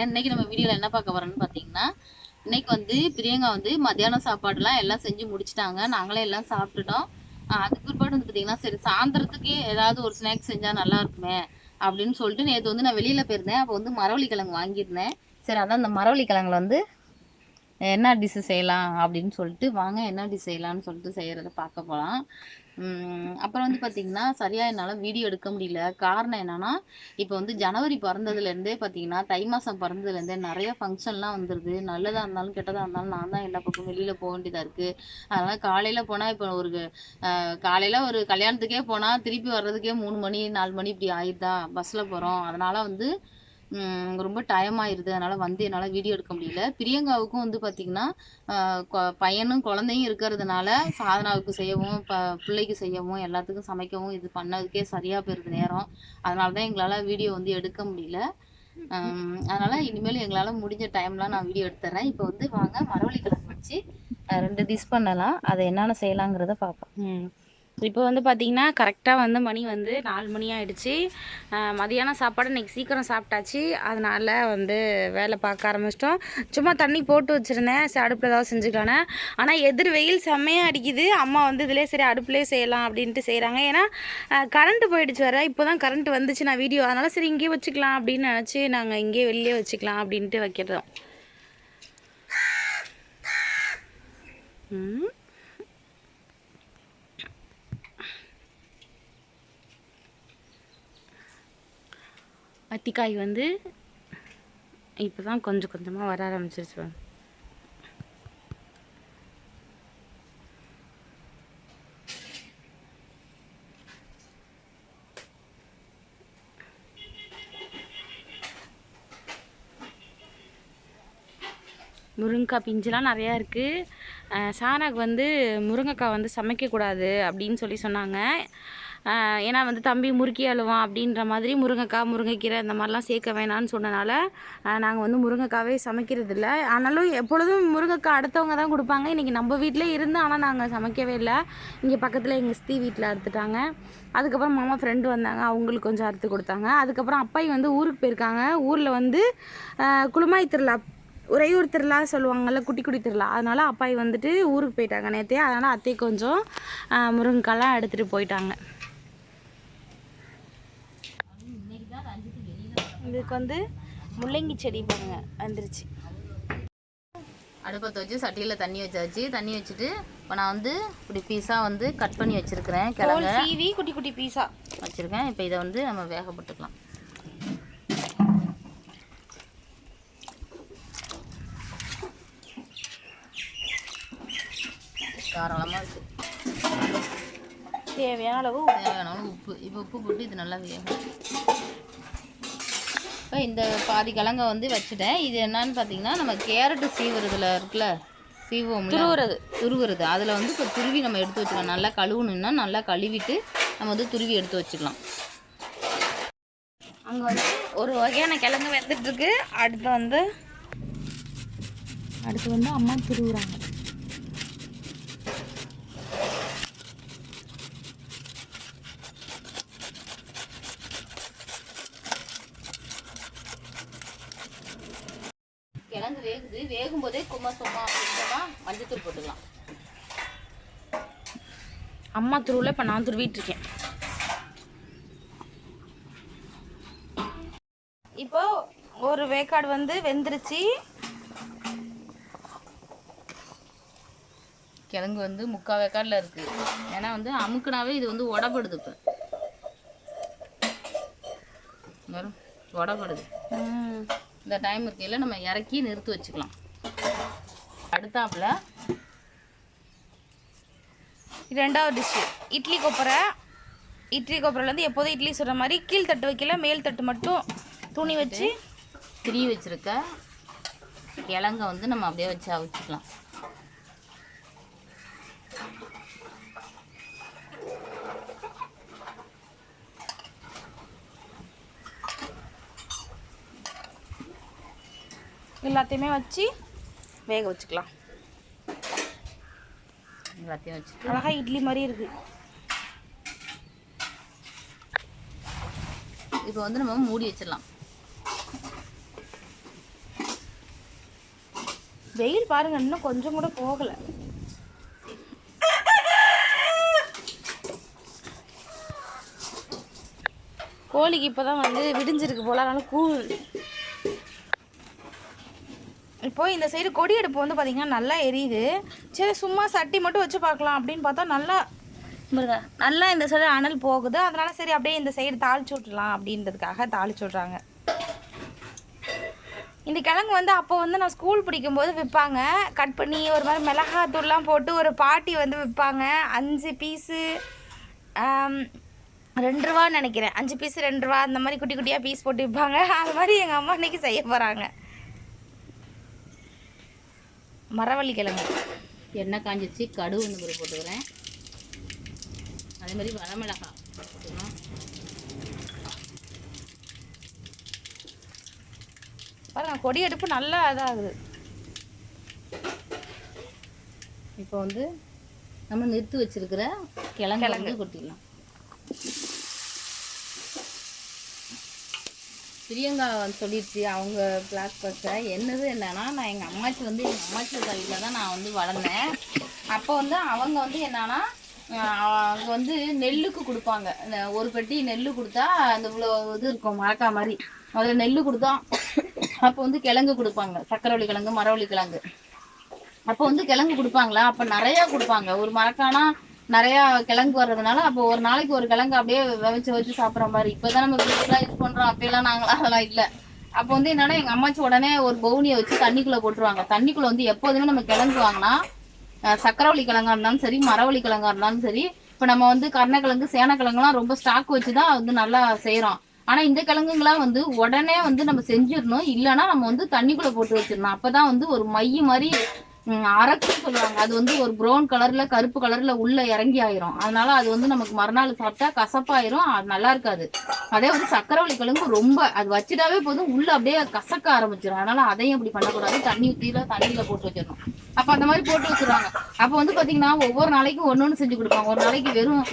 பேசிக்கிறேன் இன்னைக்கு நம்ம வீடியோவில் என்ன பார்க்க போறோம்னு பார்த்தீங்கன்னா இன்னைக்கு வந்து பிரியங்கா வந்து மத்தியானம் சாப்பாடுலாம் எல்லாம் செஞ்சு முடிச்சிட்டாங்க. நாங்களே எல்லாம் சாப்பிட்டுட்டோம். அதுக்கு பிற்பாடு வந்து பார்த்தீங்கன்னா சரி சாயந்தரத்துக்கு ஏதாவது ஒரு ஸ்நாக்ஸ் செஞ்சால் நல்லா இருக்குமே அப்படின்னு சொல்லிட்டு நேற்று வந்து நான் வெளியில் போயிருந்தேன். அப்போ வந்து மரவள்ளி கிழங்கு வாங்கியிருந்தேன். சரி அதான் அந்த மரவள்ளி கிழங்குல வந்து என்ன டிஷ்ஷு செய்யலாம் அப்படின்னு சொல்லிட்டு வாங்க என்ன டிஷ் செய்யலாம்னு சொல்லிட்டு செய்கிறத பார்க்க போகலாம் அப்புறம் வந்து பார்த்திங்கன்னா சரியாக என்னால் வீடியோ எடுக்க முடியல. காரணம் என்னன்னா இப்போ வந்து ஜனவரி பிறந்ததுலேருந்தே பார்த்தீங்கன்னா தை மாதம் பிறந்ததுலேருந்தே நிறைய ஃபங்க்ஷன்லாம் வந்துடுது நல்லதாக இருந்தாலும் கெட்டதாக இருந்தாலும் நான் தான் எல்லா பக்கம் வெளியில் போக வேண்டியதாக இருக்குது அதனால் காலையில் போனால் இப்போ ஒரு காலையில் ஒரு கல்யாணத்துக்கே போனால் திருப்பி வர்றதுக்கே மூணு மணி நாலு மணி இப்படி ஆயிடுதா? பஸ்ஸில் போகிறோம் அதனால் வந்து ரொம்ப டைம் ஆயிடுது அதனால் வந்து என்னால் வீடியோ எடுக்க முடியல. பிரியங்காவுக்கும் வந்து பார்த்திங்கன்னா கொ- பையனும் குழந்தையும் இருக்கிறதுனால சாதனாவுக்கு செய்யவும் ப பிள்ளைக்கு செய்யவும் எல்லாத்துக்கும் சமைக்கவும் இது பண்ணதுக்கே சரியாக போயிருது நேரம். அதனால தான் எங்களால் வீடியோ வந்து எடுக்க முடியல. அதனால் அதனால இனிமேல் எங்களால் முடிஞ்ச டைம்லாம் நான் வீடியோ எடுத்துறேன். இப்போ வந்து வாங்க மரவள்ளி கிழங்கு வச்சு ரெண்டு டிஷ் பண்ணலாம். அதை என்னென்ன செய்யலாங்கிறத பார்ப்போம் ம். இப்போ வந்து பார்த்தீங்கன்னா கரெக்டாக வந்து மணி வந்து நாலு மணி ஆகிடுச்சு மதியானம் சாப்பாடு இன்னைக்கு சீக்கிரம் சாப்பிட்டாச்சு. அதனால் வந்து வேலை பார்க்க ஆரம்பிச்சிட்டோம். சும்மா தண்ணி போட்டு வச்சுருந்தேன். சரி அடுப்பில் ஏதாவது செஞ்சுக்கலான்னு. ஆனால் எதிர் வெயில் செம்மையாக அடிக்குது. அம்மா வந்து இதிலே சரி அடுப்புலேயே செய்யலாம் அப்படின்ட்டு செய்கிறாங்க ஏன்னா கரண்ட்டு போயிடுச்சு வர இப்போ தான் கரண்ட் வந்துச்சு நான் வீடியோ அதனால் சரி இங்கேயே வச்சுக்கலாம் அப்படின்னு நினச்சி நாங்கள் இங்கேயே வெளியே வச்சுக்கலாம் அப்படின்ட்டு வைக்கிறோம் ம்? அத்திக்காய் வந்து இப்போ தான் கொஞ்சம் கொஞ்சமாக வர ஆரம்பிச்சிருச்சு பாருங்க. முருங்கைக்காய் பிஞ்செலாம் நிறையா இருக்குது சாராக்கு வந்து முருங்கைக்காய் வந்து சமைக்கக்கூடாது அப்படின்னு சொல்லி சொன்னாங்க ஏன்னா வந்து தம்பி முறுக்கி அழுவான் அப்படின்ற மாதிரி முருங்கைக்காய் முருங்கைக்கீரை இந்த மாதிரிலாம் சேர்க்க வேணான்னு சொன்னனால நாங்கள் வந்து முருங்கைக்காவே சமைக்கிறது இல்லை ஆனாலும் எப்பொழுதும் முருங்கைக்காய் அடுத்தவங்க தான் கொடுப்பாங்க. இன்றைக்கி நம்ம வீட்டிலே இருந்து ஆனால் நாங்கள் சமைக்கவே இல்லை. இங்கே பக்கத்தில் எங்கள் ஸ்தி வீட்டில் அறுத்துட்டாங்க. அதுக்கப்புறம் மாமா ஃப்ரெண்டு வந்தாங்க. அவங்களுக்கு கொஞ்சம் அறுத்து கொடுத்தாங்க. அதுக்கப்புறம் அப்பாயி வந்து ஊருக்கு போயிருக்காங்க. ஊரில் வந்து குளுமாய் திருவிழா உறையூர் திருவிழா சொல்லுவாங்கள்ல குட்டி குட்டி திருவிழா. அதனால் அப்பாயி வந்துட்டு ஊருக்கு போயிட்டாங்க நேற்றே அதனால் அத்தை கொஞ்சம் முருங்கைக்காலாம் எடுத்துகிட்டு போயிட்டாங்க. இதுக்கு வந்து முள்ளங்கி செடி பாருங்க வந்துருச்சு. அடுப்பத்தை வச்சு சட்டியில் தண்ணி வச்சாச்சு. தண்ணி வச்சுட்டு இப்போ நான் வந்து இப்படி பீஸாக வந்து கட் பண்ணி வச்சுருக்கிறேன் கிழங்க. சீவி குட்டி குட்டி பீஸா. வச்சுருக்கேன். இப்போ இதை வந்து நம்ம வேக போட்டுக்கலாம். தாராளமாக இருக்குது தேவையான அளவு தேவையான அளவு உப்பு. இப்போ உப்பு போட்டு இது நல்லா வேகும் இப்போ இந்த பாதி கிழங்க வந்து வச்சுட்டேன். இது என்னன்னு பார்த்தீங்கன்னா நம்ம கேரட்டு சீவுறதுல இருக்குல்ல சீவுவோம்ல? துருவுறது. துருவுறது. அதில் வந்து இப்போ துருவி நம்ம எடுத்து வச்சுக்கலாம். நல்லா கழுவுணுன்னா நல்லா கழுவிட்டு நம்ம வந்து துருவி எடுத்து வச்சுக்கலாம். அங்கே வந்து ஒரு வகையான கிழங்கு வெந்துட்டு இருக்கு அடுத்து வந்து அடுத்து வந்து அம்மா துருவுறாங்க. கிழங்கு வேகுது வேகும் போதே கும்மா சும்மா அப்படின்றமா மஞ்சத்தூள் போட்டுக்கலாம். அம்மா துருவில் இப்போ நான் துருவிட்டு இருக்கேன். இப்போ ஒரு வேக்காடு வந்து வெந்துருச்சு. கிழங்கு வந்து முக்கால் வேக்காடில் இருக்குது ஏன்னா வந்து அமுக்குனாவே இது வந்து உடப்படுது இப்போ. உடப்படுது. இந்த டைம் இருக்கையில் நம்ம இறக்கி நிறுத்தி வச்சுக்கலாம். அடுத்தாப்புல ரெண்டாவது டிஷ்ஷு இட்லி கொப்பரை. இட்லி கொப்பரைலேருந்து எப்போதும் இட்லி சுடுற மாதிரி கீழ் தட்டு வைக்கல மேல் தட்டு மட்டும் துணி வச்சு திரி வச்சுருக்க கிழங்க வந்து நம்ம அப்படியே வச்சு அவிச்சிக்கலாம். எல்லாத்தையுமே வச்சு வேக வச்சுக்கலாம். எல்லாத்தையும் வச்சுட்டு. அழகா இட்லி மாதிரி இருக்கு. இப்போ வந்து நம்ம மூடி வச்சிடலாம். வெயில் பாருங்க இன்னும் கொஞ்சம் கூட போகலை. கோழிக்கு இப்போ தான் வந்து விடிஞ்சிருக்கு போல அதனால கூழ். இப்போ இந்த சைடு கொடி அடுப்பு வந்து பார்த்திங்கன்னா நல்லா எரியுது. சரி சும்மா சட்டி மட்டும் வச்சு பார்க்கலாம் அப்படின்னு பார்த்தா நல்லா பாருங்க, நல்லா இந்த சைடு அனல் போகுது. அதனால சரி அப்படியே இந்த சைடு தாளிச்சு விட்றலாம் அப்படின்றதுக்காக தாளிச்சு விட்றாங்க. இந்த கிழங்கு வந்து அப்போ வந்து நான் ஸ்கூல் படிக்கும்போது விற்பாங்க. கட் பண்ணி ஒரு மாதிரி மிளகாத்தூள்லாம் போட்டு ஒரு பாட்டி வந்து விற்பாங்க. அஞ்சு பீஸு ரெண்டு ரூபான்னு நினைக்கிறேன். அஞ்சு பீஸ் ரெண்டு ரூபா அந்த மாதிரி குட்டி குட்டியாக பீஸ் போட்டு விற்பாங்க. அது மாதிரி எங்கள் அம்மா இன்றைக்கி செய்ய போகிறாங்க மரவள்ளி கிழங்கு எண்ணெய் காஞ்சிச்சு கடுகு வந்து ஒரு போட்டுக்கிறேன் அதே மாதிரி வரமிளகாய் போட்டுக்கணும். பாருங்க கொடி அடுப்பு நல்லா இதாகுது. இப்போ வந்து நம்ம நிறுத்தி வச்சிருக்கிற கிழங்கு வந்து கொட்டிடலாம். பிரியங்கா வந்து சொல்லிடுச்சு அவங்க கிளாஸ் பஸ்ஸை என்னது என்னன்னா நான் எங்கள் அம்மாச்சி வந்து எங்கள் அம்மாச்சி வீட்டில் தான் நான் வந்து வளர்ந்தேன். அப்போ வந்து அவங்க வந்து என்னன்னா அங்கே வந்து நெல்லுக்கு கொடுப்பாங்க. ஒரு பெட்டி நெல் கொடுத்தா அந்த இவ்வளோ இது இருக்கும் மரக்கா மாதிரி. அதில் நெல் கொடுத்தா அப்போ வந்து கிழங்கு கொடுப்பாங்க. சக்கரவள்ளி கிழங்கு மரவள்ளி கிழங்கு. அப்போ வந்து கிழங்கு கொடுப்பாங்களா? அப்போ நிறையா கொடுப்பாங்க. ஒரு மரக்கானா நிறையா கிழங்கு வர்றதுனால அப்போ ஒரு நாளைக்கு ஒரு கிழங்கு அப்படியே விவச்சு வச்சு சாப்பிட்ற மாதிரி. இப்போதான் நம்ம ஃப்ரிட்ஜ்லாம் யூஸ் பண்ணுறோம் அப்போலாம் நாங்களாம் அதெல்லாம் இல்லை. அப்போ வந்து என்னன்னா எங்கள் அம்மாச்சி உடனே ஒரு பவுனியை வச்சு தண்ணிக்குள்ளே போட்டுருவாங்க. தண்ணிக்குள்ளே வந்து எப்போதுமே நம்ம கிழங்கு வாங்கினா சக்கரவள்ளி கிழங்கா இருந்தாலும் சரி மரவள்ளி கிழங்கா இருந்தாலும் சரி இப்போ நம்ம வந்து கருணக்கிழங்கு சேனக்கிழங்குலாம் ரொம்ப ஸ்டாக் வச்சு தான் வந்து நல்லா செய்கிறோம் ஆனால் இந்த கிழங்குங்களாம் வந்து உடனே வந்து நம்ம செஞ்சிடணும். இல்லைன்னா நம்ம வந்து தண்ணிக்குள்ளே போட்டு வச்சிடணும். அப்போ தான் வந்து ஒரு மை மாதிரி ம், அரக்குன்னு சொல்லுவாங்க. அது வந்து ஒரு ப்ரௌன் கலர்ல கருப்பு கலர்ல உள்ள இறங்கி ஆயிரும். அதனால அது வந்து நமக்கு மறுநாள் சாப்பிட்டா கசப்பாயிரும் அது நல்லா இருக்காது. அதே வந்து சக்கரவள்ளி கிழங்கு ரொம்ப அது வச்சிட்டாவே போதும் உள்ள அப்படியே கசக்க ஆரம்பிச்சிடும் அதனால அதையும் அப்படி பண்ணக்கூடாது. தண்ணி ஊற்றில தண்ணியில போட்டு வச்சிடணும். அப்ப அந்த மாதிரி போட்டு வச்சிருவாங்க. அப்ப வந்து பாத்தீங்கன்னா ஒவ்வொரு நாளைக்கும் ஒன்று ஒன்று செஞ்சு கொடுப்பாங்க. ஒரு நாளைக்கு வெறும்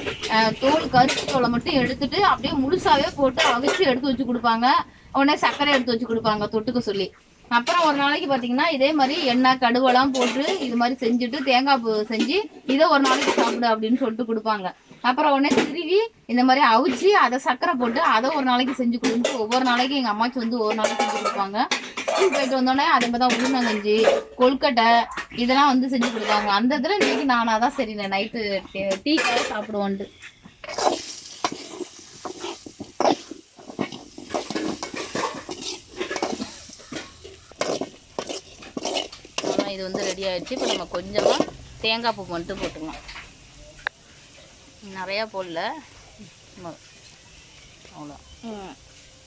தோல் கருப்பு தோலை மட்டும் எடுத்துட்டு அப்படியே முழுசாவே போட்டு அவிச்சு எடுத்து வச்சு கொடுப்பாங்க. உடனே சர்க்கரை எடுத்து வச்சு கொடுப்பாங்க தொட்டுக்க சொல்லி. அப்புறம் ஒரு நாளைக்கு பார்த்தீங்கன்னா இதே மாதிரி எண்ணெய் கடுவெல்லாம் போட்டு இது மாதிரி செஞ்சுட்டு தேங்காய் பூ செஞ்சு இதை ஒரு நாளைக்கு சாப்பிடு அப்படின்னு சொல்லிட்டு கொடுப்பாங்க. அப்புறம் உடனே திருவி இந்த மாதிரி அவிச்சு அதை சக்கரை போட்டு அதை ஒரு நாளைக்கு செஞ்சு கொடுத்து ஒவ்வொரு நாளைக்கு எங்கள் அம்மாச்சி வந்து ஒரு நாளைக்கு செஞ்சு கொடுப்பாங்க. ஸ்கூல் போயிட்டு வந்தோடனே அதே மாதிரி தான் உளுந்தங்கஞ்சி கொல்கட்டை இதெல்லாம் வந்து செஞ்சு கொடுப்பாங்க. அந்த இதில் இன்னைக்கு நானாக தான் சரி நைட்டு டீ காய சாப்பிடுவோன்ட்டு. இது வந்து ரெடி ஆயிடுச்சு. இப்போ நம்ம கொஞ்சமாக தேங்காய் பூ மட்டும் போட்டுக்கலாம். நிறையா போடல. அவ்வளோ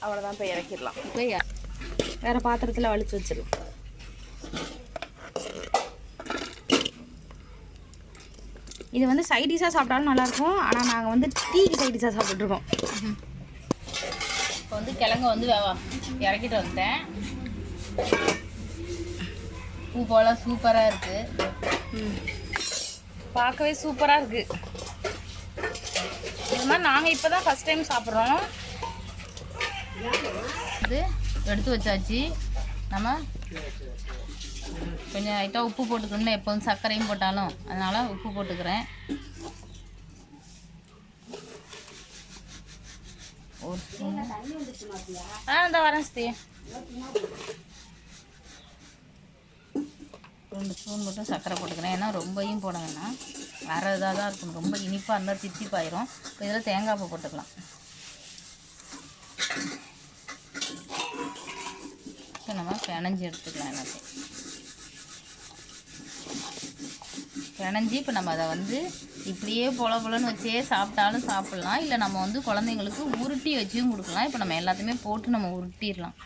அவ்வளோதான் இப்போ இறக்கிடலாம். இப்போ வேற பாத்திரத்தில் வலிச்சு வச்சிடலாம். இது வந்து சைடிஷாக சாப்பிட்டாலும் நல்லாயிருக்கும். ஆனால் நாங்கள் வந்து டீக்கு சைடிஷாக சாப்பிட்ருக்கோம் இப்போ வந்து கிழங்க வந்து இறக்கிட்டு வந்துட்டேன். பூ போல சூப்பராக இருக்குது பார்க்கவே சூப்பராக இருக்குது இது மாதிரி நாங்கள் இப்போ தான் ஃபஸ்ட் டைம் சாப்பிட்றோம். இது எடுத்து வச்சாச்சு. நம்ம கொஞ்சம் லைட்டாக உப்பு போட்டுக்கணும் எப்போதும் சர்க்கரையும் போட்டாலும். அதனால் உப்பு போட்டுக்கிறேன். ஒரு ஆ இந்த வரேன் ஸ்தே ரெண்டு ஸ்பூன் மட்டும் சர்க்கரை போட்டுக்கிறேன். ஏன்னா ரொம்பையும் போட வேணாம் வேறு இதாக தான் இருக்கும். ரொம்ப இனிப்பாக இருந்தால் தித்திப்பாயிரும் இப்போ இதில் தேங்காய் பூ போட்டுக்கலாம். இப்போ நம்ம பிணைஞ்சி எடுத்துக்கலாம் எல்லாத்தையும். பிணைஞ்சி இப்போ நம்ம அதை வந்து இப்படியே பொல பொலன்னு வச்சே சாப்பிட்டாலும் சாப்பிட்லாம். இல்லை நம்ம வந்து குழந்தைங்களுக்கு உருட்டி வச்சும் கொடுக்கலாம். இப்போ நம்ம எல்லாத்தையுமே போட்டு நம்ம உருட்டிடலாம்.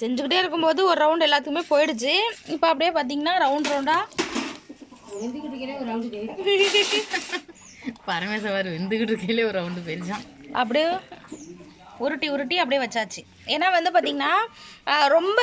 செஞ்சுக்கிட்டே இருக்கும்போது ஒரு ரவுண்ட் எல்லாத்துக்குமே போயிடுச்சு. இப்போ அப்படியே பார்த்தீங்கன்னா ரவுண்ட் ரவுண்டாக பரமேஸ்வர் வெந்துக்கிட்டு இருக்கையிலே ஒரு ரவுண்டு போயிருச்சான் அப்படியே உருட்டி உருட்டி அப்படியே வச்சாச்சு. ஏன்னா வந்து பார்த்திங்கன்னா ரொம்ப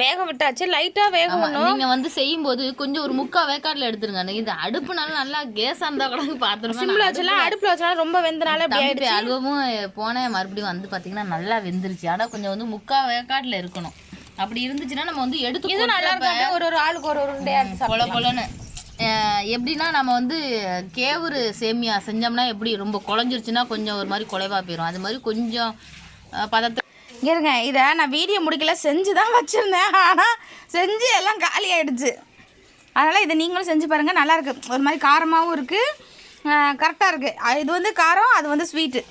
வேக விட்டாச்சு லைட்டாக வேக நீங்க வந்து செய்யும்போது கொஞ்சம் ஒரு முக்கா வேக்காடுல எடுத்துருங்க. இந்த அடுப்புனால நல்லா கேஸா இருந்தா கூட பாத்துருங்க சிம்மில் வச்சலாம் அடுப்பில் வச்சலாம் ரொம்ப வெந்தனால அப்படி தம்பி அலுவவும் போனேன் மறுபடியும் வந்து பாத்தீங்கன்னா நல்லா வெந்துருச்சு. ஆனா கொஞ்சம் வந்து முக்கா வேக்காட்டுல இருக்கணும். அப்படி இருந்துச்சுன்னா நம்ம வந்து எடுத்து இது நல்லா இருக்கும் ஒரு ஒரு ஆளுக்கு ஒரு ஒரு எடுத்து பொல பொலன்னு. எப்படின்னா நம்ம வந்து கேவுரு சேமியா செஞ்சோம்னா எப்படி ரொம்ப குழஞ்சிருச்சுன்னா கொஞ்சம் ஒரு மாதிரி குலைவா போயிடும் அது மாதிரி கொஞ்சம் பதத்தை இருங்க இதை நான் வீடியோ முடிக்கல செஞ்சு தான் வச்சுருந்தேன். ஆனால் செஞ்சு எல்லாம் காலி ஆகிடுச்சு அதனால் இதை நீங்களும் செஞ்சு பாருங்கள் நல்லாயிருக்கு ஒரு மாதிரி காரமாகவும் இருக்குது கரெக்டாக இருக்குது இது வந்து காரம் அது வந்து ஸ்வீட்டு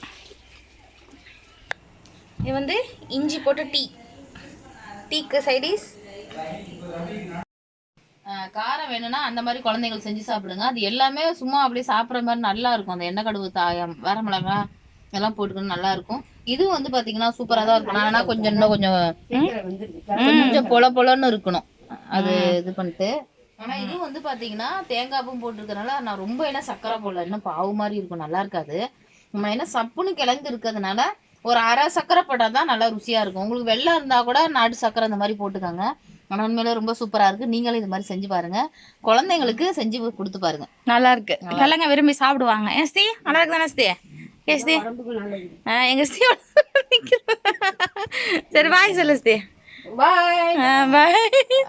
இது வந்து இஞ்சி போட்டு டீ. டீக்கு சைடிஸ். காரம் வேணும்னா அந்த மாதிரி குழந்தைங்களுக்கு செஞ்சு சாப்பிடுங்க. அது எல்லாமே சும்மா அப்படியே சாப்பிட்ற மாதிரி நல்லா இருக்கும். அந்த எண்ணெய் கடுகு தாயம் வர எல்லாம் போட்டுக்கணும் நல்லா இருக்கும். இது வந்து பாத்தீங்கன்னா சூப்பரா தான் இருக்கும். ஆனா கொஞ்சம் இன்னும் கொஞ்சம் கொஞ்சம் பொல பொலன்னு இருக்கணும். அது இது பண்ணிட்டு. ஆனா இது வந்து பாத்தீங்கன்னா தேங்காய் பூ போட்டிருக்கனால நான் ரொம்ப என்ன சக்கரை போடல. இன்னும் பாவு மாதிரி இருக்கும். நல்லா இருக்காது. நம்ம என்ன சப்புன்னு கிழங்கு இருக்கிறதுனால ஒரு அரை சக்கரை போட்டால் தான் நல்லா ருசியா இருக்கும். உங்களுக்கு வெள்ளம் இருந்தா கூட நாடு சக்கரை அந்த மாதிரி போட்டுக்கோங்க. ஆனா உண்மையில ரொம்ப சூப்பரா இருக்கு. நீங்களும் இது மாதிரி செஞ்சு பாருங்க. குழந்தைங்களுக்கு செஞ்சு கொடுத்து பாருங்க. நல்லா இருக்கு. கிழங்க விரும்பி சாப்பிடுவாங்க. ஏன் ஸ்தீ நல்லா இருக்கு தானே ஸ்தீ ஏ ஸ்தீ ஆ, ஸ்தீ சரி பாய் சொல்லு ஸ்தீ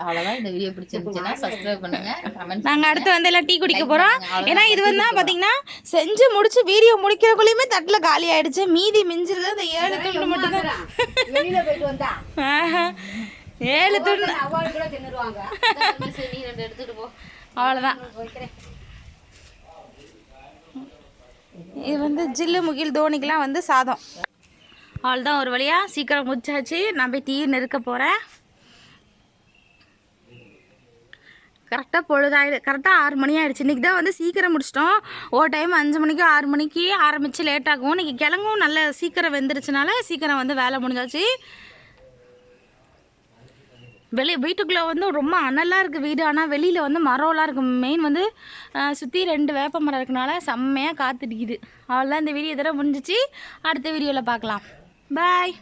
அவ்வளவுதான் நாங்க அடுத்து வந்து எல்லாம் டீ குடிக்க போறோம். ஏன்னா இது வந்து பாத்தீங்கன்னா செஞ்சு முடிச்சு வீடியோ முடிக்கிறக்குள்ளயுமே தட்டுல காலி ஆயிடுச்சு. மீதி மிஞ்சிருது அந்த ஏழு துண்டு மட்டும் தான் வெளியில போயிட்டு வந்தா? ஆஹா. ஏழு துண்டு. அவார்டு கூட தின்னுருவாங்க நீ ரெண்டு எடுத்துட்டு போ அவ்வளோதான் இது வந்து ஜில்லு முகில் தோனிக்கெலாம் வந்து சாதம். அவ்வளோதான் ஒரு வழியாக சீக்கிரம் முடிச்சாச்சு. நான் போய் டீ நெருக்க போகிறேன் கரெக்டாக பொழுதாயிடு கரெக்டாக ஆறு மணி ஆகிடுச்சு இன்றைக்கி தான் வந்து சீக்கிரம் முடிச்சிட்டோம். ஒரு டைம் அஞ்சு மணிக்கு ஆறு மணிக்கு ஆரம்பித்து லேட் ஆகும். இன்றைக்கி கிழங்கும் நல்ல சீக்கிரம் வெந்துருச்சுனால சீக்கிரம் வந்து வேலை முடிஞ்சாச்சு. வெளியே வீட்டுக்குள்ளே வந்து ரொம்ப அனலாக இருக்குது வீடு. ஆனால் வெளியில் வந்து மரம்லாம் இருக்குது மெயின் வந்து சுற்றி ரெண்டு வேப்ப மரம் இருக்கனால செம்மையாக காத்துடிக்குது அவ்வளோதான் இந்த வீடியோ தடவை முடிஞ்சிச்சு. அடுத்த வீடியோவில் பார்க்கலாம் பாய்